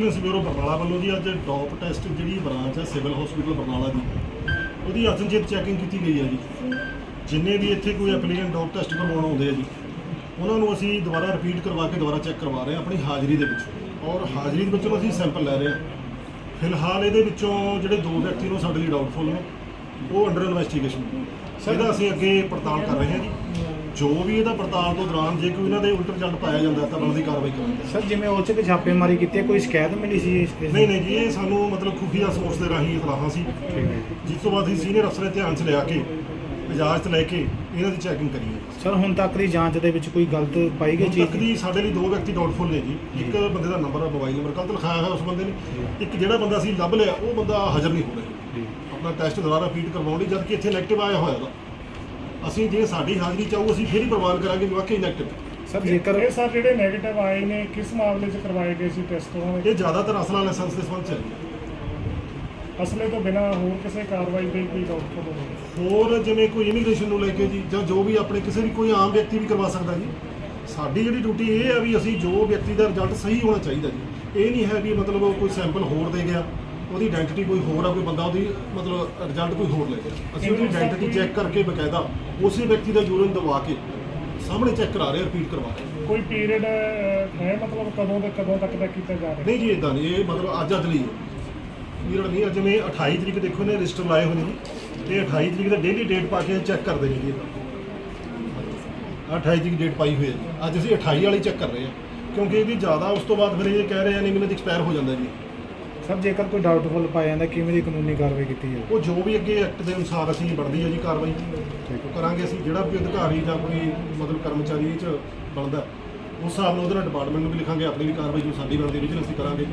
ਪੰਜਾਬ ਵੱਲੋਂ ਜੀ ਅੱਜ ਡੌਪ ਟੈਸਟ ਜਿਹੜੀ ਬ੍ਰਾਂਚ ਹੈ ਸਿਵਲ ਹਸਪੀਟਲ ਬਰਨਾਲਾ ਦੀ ਉਹਦੀ ਅਚਨਚੇਤ ਚੈਕਿੰਗ ਕੀਤੀ ਗਈ ਹੈ ਜੀ। ਜਿੰਨੇ ਵੀ ਇੱਥੇ ਕੋਈ ਐਪਲੀਕੈਂਟ ਡੌਪ ਟੈਸਟ ਕਰਵਾਉਣ ਆਉਂਦੇ ਆ ਜੀ ਉਹਨਾਂ ਨੂੰ ਅਸੀਂ ਦੁਬਾਰਾ ਰਿਪੀਟ ਕਰਵਾ ਕੇ ਦੁਬਾਰਾ ਚੈੱਕ ਕਰਵਾ ਰਹੇ ਹਾਂ ਆਪਣੀ ਹਾਜ਼ਰੀ ਦੇ ਵਿੱਚ। ਔਰ ਹਾਜ਼ਰੀ ਦੇ ਵਿੱਚੋਂ ਅਸੀਂ ਸੈਂਪਲ ਲੈ ਰਹੇ ਹਾਂ। ਫਿਲਹਾਲ ਇਹਦੇ ਵਿੱਚੋਂ ਜਿਹੜੇ ਦੋ ਵਿਅਕਤੀ ਨੂੰ ਸਾਡੇ ਲਈ ਡਾਊਟਫੁਲ ਨੇ ਉਹ ਅੰਡਰ ਇਨਵੈਸਟੀਗੇਸ਼ਨ ਇਹਦਾ ਅਸੀਂ ਅੱਗੇ ਪੜਤਾਲ ਕਰ ਰਹੇ ਹਾਂ ਜੀ। ਜੋ ਵੀ ਇਹਦਾ ਪੜਤਾਲ ਤੋਂ ਦੌਰਾਨ ਜੇ ਕੋਈ ਇਹਨਾਂ ਦੇ ਉਲਟ ਰਿਜ਼ਲਟ ਪਾਇਆ ਜਾਂਦਾ ਤਾਂ ਬਣਦੀ ਕਾਰਵਾਈ ਕਰਾਂਗੇ ਸਰ ਜਿਵੇਂ ਉਹ 'ਚ ਕਿ ਛਾਪੇਮਾਰੀ ਕੀਤੀ ਹੈ ਕੋਈ ਸ਼ਿਕਾਇਤ ਮਿਲੀ ਸੀ ਇਸ ਇਸ? ਨਹੀਂ ਨਹੀਂ ਜੀ ਇਹ ਸਾਨੂੰ ਮਤਲਬ ਖੁਫੀਆ ਸੋਰਸ ਦੇ ਰਾਹੀਂ ਇਤਲਾਹਾਂ ਸੀ। ਜਿਸ ਤੋਂ ਬਾਅਦ ਅਸੀਂ ਸੀਨੀਅਰ ਅਫਸਰ ਦੇ ਧਿਆਨ 'ਚ ਲਿਆ ਕੇ ਇਜਾਜ਼ਤ ਲੈ ਕੇ ਇਹਨਾਂ ਦੀ ਚੈਕਿੰਗ ਕਰੀ ਹੈ। ਸਰ ਹੁਣ ਤੱਕ ਦੀ ਜਾਂਚ ਦੇ ਵਿੱਚ ਕੋਈ ਗਲਤ ਪਾਈ ਗਈ ਹੁਣ ਚੀਜ਼ ਦੀ? ਸਾਡੇ ਲਈ ਦੋ ਵਿਅਕਤੀ ਡਾਊਟਫੁਲ ਨੇ ਜੀ। ਇੱਕ ਬੰਦੇ ਦਾ ਨੰਬਰ ਆ ਮੋਬਾਈਲ ਨੰਬਰ ਗਲਤ ਲਿਖਾਇਆ ਹੋਇਆ ਉਸ ਬੰਦੇ ਨੇ ਇੱਕ ਜਿਹੜਾ ਬੰਦਾ ਅਸੀਂ ਲੱਭ ਲਿਆ ਉਹ ਬੰਦਾ ਹਾਜ਼ਰ ਨਹੀਂ ਹੋ ਰਿਹਾ। ਜੀ। ਆਪਣਾ ਟੈਸਟ ਦੁਬਾਰਾ ਰਿਪੀਟ ਕਰਵਾਉਣ ਲਈ ਜਦ ਕਿ ਇੱਥੇ ਨੈਗੇਟਿਵ ਆਇਆ ਹੋਇਆ ਦਾ ਅਸੀਂ ਜੇ ਸਾਡੀ ਹਾਜ਼ਰੀ ਚਾਹੂ ਅਸੀਂ ਫਿਰ ਹੀ ਪ੍ਰਵਾਨ ਕਰਾਂਗੇ ਵੀ ਵਾਕਈ ਨੈਗੇਟਿਵ ਸਰ ਜੇਕਰ ਇਹ ਸਰ ਜਿਹੜੇ 네ਗੇਟਿਵ ਆਏ ਨੇ ਕਿਸ ਮਾਮਲੇ 'ਚ ਕਰਵਾਏ ਗਏ ਸੀ ਟੈਸਟ ਉਹਨਾਂ ਦੇ? ਇਹ ਜ਼ਿਆਦਾਤਰ ਅਸਲਾ ਲਾਇਸੈਂਸ ਦੇ ਸੰਬੰਧ ਚ ਹੈ। ਅਸਲੇ ਤੋਂ ਬਿਨਾਂ ਹੋਰ ਕਿਸੇ ਕਾਰਵਾਈ ਦੇ ਕੋਈ ਡਾਕਟਰ ਹੋਵੇ ਹੋਰ ਜਿਵੇਂ ਕੋਈ ਇਮੀਗ੍ਰੇਸ਼ਨ ਨੂੰ ਲੈ ਕੇ ਜੀ ਜਾਂ ਜੋ ਵੀ ਆਪਣੇ ਕਿਸੇ ਵੀ ਕੋਈ ਆਮ ਵਿਅਕਤੀ ਵੀ ਕਰਵਾ ਸਕਦਾ ਜੀ ਸਾਡੀ ਜਿਹੜੀ ਡਿਊਟੀ ਇਹ ਹੈ ਵੀ ਅਸੀਂ ਜੋ ਵਿਅਕਤੀ ਦਾ ਰਿਜ਼ਲਟ ਸਹੀ ਹੋਣਾ ਚਾਹੀਦਾ ਜੀ। ਇਹ ਨਹੀਂ ਹੈ ਵੀ ਮਤਲਬ ਉਹ ਕੋਈ ਸੈਂਪਲ ਹੋਰ ਦੇ ਗਿਆ। ਉਹਦੀ ਆਇਡੈਂਟੀ ਕੋਈ ਹੋਰ ਆ ਕੋਈ ਬੰਦਾ ਉਹਦੀ ਮਤਲਬ ਰਿਜ਼ਲਟ ਕੋਈ ਹੋਰ ਲੈ ਗਿਆ। ਅਸੀਂ ਉਹਦੀ ਆਇਡੈਂਟੀ ਚੈੱਕ ਕਰਕੇ ਬਕਾਇਦਾ ਉਸੇ ਵਿਅਕਤੀ ਦਾ ਯੂਰਿਨ ਦਵਾ ਕੇ ਸਾਹਮਣੇ ਚੈੱਕ ਕਰਾ ਰਹੇ ਰਿਪੀਟ ਕਰਵਾ ਰਹੇ ਕੋਈ ਪੀਰੀਅਡ ਹੈ ਮਤਲਬ ਕਦੋਂ ਦੇ ਕਦੋਂ ਤੱਕ ਦਾ ਕੀਤਾ ਜਾ ਰਿਹਾ? ਨਹੀਂ ਜੀ ਇਦਾਂ ਨਹੀਂ ਇਹ ਮਤਲਬ ਅੱਜ ਅੱਜ ਲਈ ਪੀਰੀਅਡ ਨਹੀਂ ਹੈ, ਜਿਵੇਂ 28 ਤਰੀਕ ਦੇਖੋ ਨੇ ਰਜਿਸਟਰ ਲਾਏ ਹੋਏ ਨੇ ਇਹ 28 ਤਰੀਕ ਦਾ ਡੇਲੀ ਡੇਟ ਪਾ ਕੇ ਚੈੱਕ ਕਰਦੇ ਨੇ ਜੀ ਇਹਦਾ। 28 ਤਰੀਕ ਡੇਟ ਪਾਈ ਹੋਈ ਹੈ ਅੱਜ ਅਸੀਂ 28 ਵਾਲੀ ਚੈੱਕ ਕਰ ਰਹੇ ਹਾਂ। ਕਿਉਂਕਿ ਇਹਦੀ ਜ਼ਿਆਦਾ ਉਸ ਤੋਂ ਬਾਅਦ ਫਿਰ ਇਹ ਕਹਿ ਰਹੇ ਆ ਨਹੀਂ ਮੈਨੂੰ ਐਕਸਪਾਇਰ ਹੋ ਜਾਂਦਾ ਜੀ। ਸਰ ਜੇਕਰ ਕੋਈ ਡਾਊਟਫੁਲ ਪਾਇਆ ਜਾਂਦਾ ਕਿਵੇਂ ਦੀ ਕਾਨੂੰਨੀ ਕਾਰਵਾਈ ਕੀਤੀ ਜਾਵੇ? ਉਹ ਜੋ ਵੀ ਅੱਗੇ ਐਕਟ ਦੇ ਅਨੁਸਾਰ ਅਸੀਂ ਬਣਦੀ ਹੈ ਜੀ ਕਾਰਵਾਈ ਉਹ ਕਰਾਂਗੇ ਅਸੀਂ। ਜਿਹੜਾ ਵੀ ਅਧਿਕਾਰੀ ਜਾਂ ਕੋਈ ਮਤਲਬ ਕਰਮਚਾਰੀ ਇਹ ਚ ਬਣਦਾ ਉਸ ਹਿਸਾਬ ਨਾਲ ਉਹਦੇ ਨਾਲ ਡਿਪਾਰਟਮੈਂਟ ਨੂੰ ਵੀ ਲਿਖਾਂਗੇ ਆਪਣੀ ਵੀ ਕਾਰਵਾਈ ਜੋ ਸਾਡੀ ਬਣਦੀ ਵਿਜੀਲੈਂਸ ਦੀ ਕਰਾਂਗੇ।